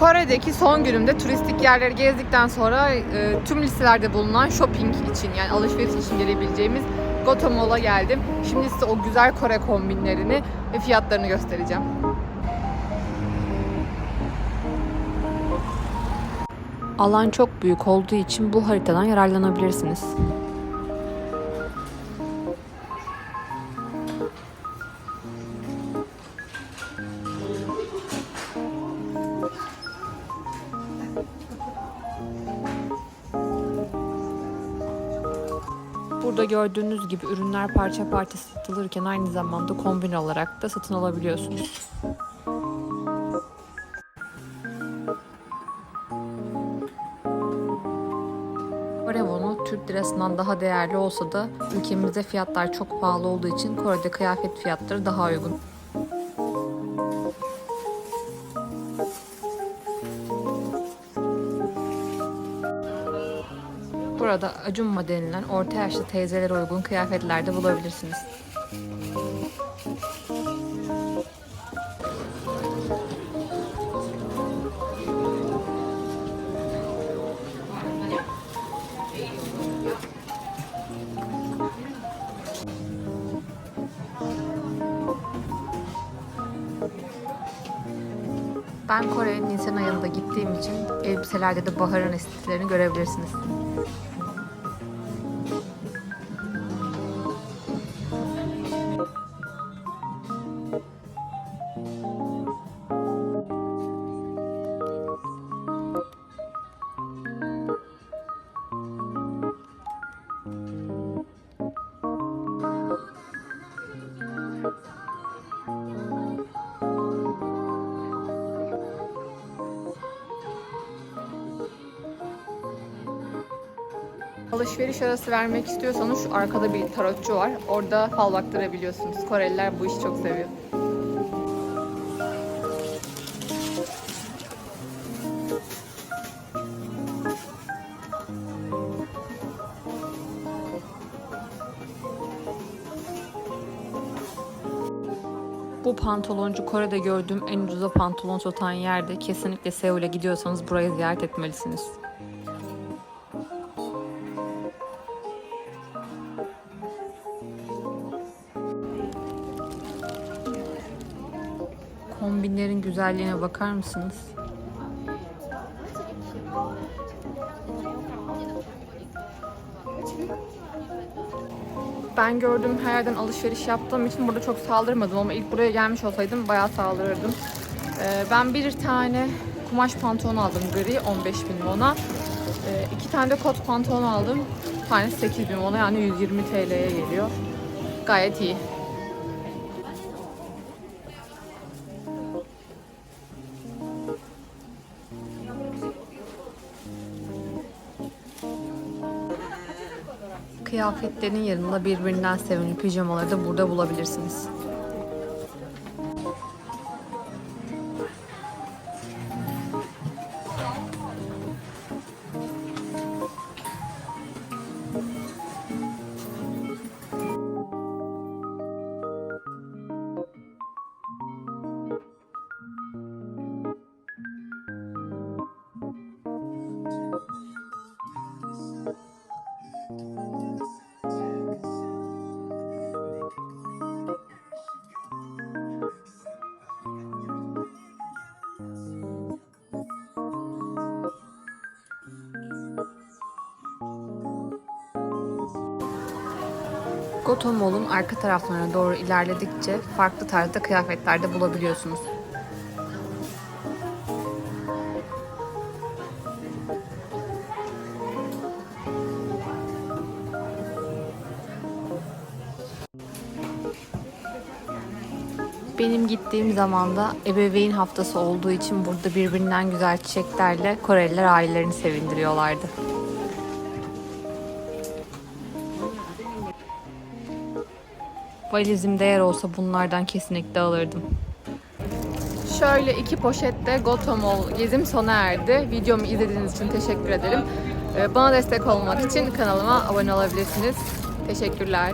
Kore'deki son günümde turistik yerleri gezdikten sonra e, tüm listelerde bulunan shopping için yani alışveriş için gelebileceğimiz Goto geldim. Şimdi size o güzel Kore kombinlerini ve fiyatlarını göstereceğim. Alan çok büyük olduğu için bu haritadan yararlanabilirsiniz. Burada gördüğünüz gibi ürünler parça parça satılırken aynı zamanda kombin olarak da satın alabiliyorsunuz. Kore wonu Türk lirasından daha değerli olsa da ülkemizde fiyatlar çok pahalı olduğu için Kore'de kıyafet fiyatları daha uygun. Burada acunma denilen orta yaşlı teyzelere uygun kıyafetler de bulabilirsiniz. Ben Kore'ye Nisan ayında gittiğim için elbiselerde de baharın estetiklerini görebilirsiniz. Alışveriş arası vermek istiyorsanız şu arkada bir tarotçu var. Orada fal baktırabiliyorsunuz. Koreliler bu işi çok seviyor. Bu pantoloncu Kore'de gördüğüm en ucuza pantolon satan yerde kesinlikle Seul'e gidiyorsanız burayı ziyaret etmelisiniz. Kombinlerin güzelliğine bakar mısınız? Ben gördüğüm her yerden alışveriş yaptığım için burada çok saldırmadım ama ilk buraya gelmiş olsaydım bayağı saldırırdım. Ee, ben bir tane kumaş pantolon aldım gri 15 bin won'a. Ee, iki tane de kot pantolon aldım. Tanesi 8 bin won'a yani 120 TL'ye geliyor. Gayet iyi. Kıyafetlerin yanında birbirinden sevimli pijamaları da burada bulabilirsiniz. Goto Mall'un arka taraflarına doğru ilerledikçe farklı tarzda kıyafetler de bulabiliyorsunuz. Benim gittiğim zaman da ebeveyn haftası olduğu için burada birbirinden güzel çiçeklerle Koreliler ailelerini sevindiriyorlardı. Valizimde yer olsa bunlardan kesinlikle alırdım. Şöyle iki poşette Gotomol gezim sona erdi. Videomu izlediğiniz için teşekkür ederim. Ee, Bana destek olmak için kanalıma abone olabilirsiniz. Teşekkürler.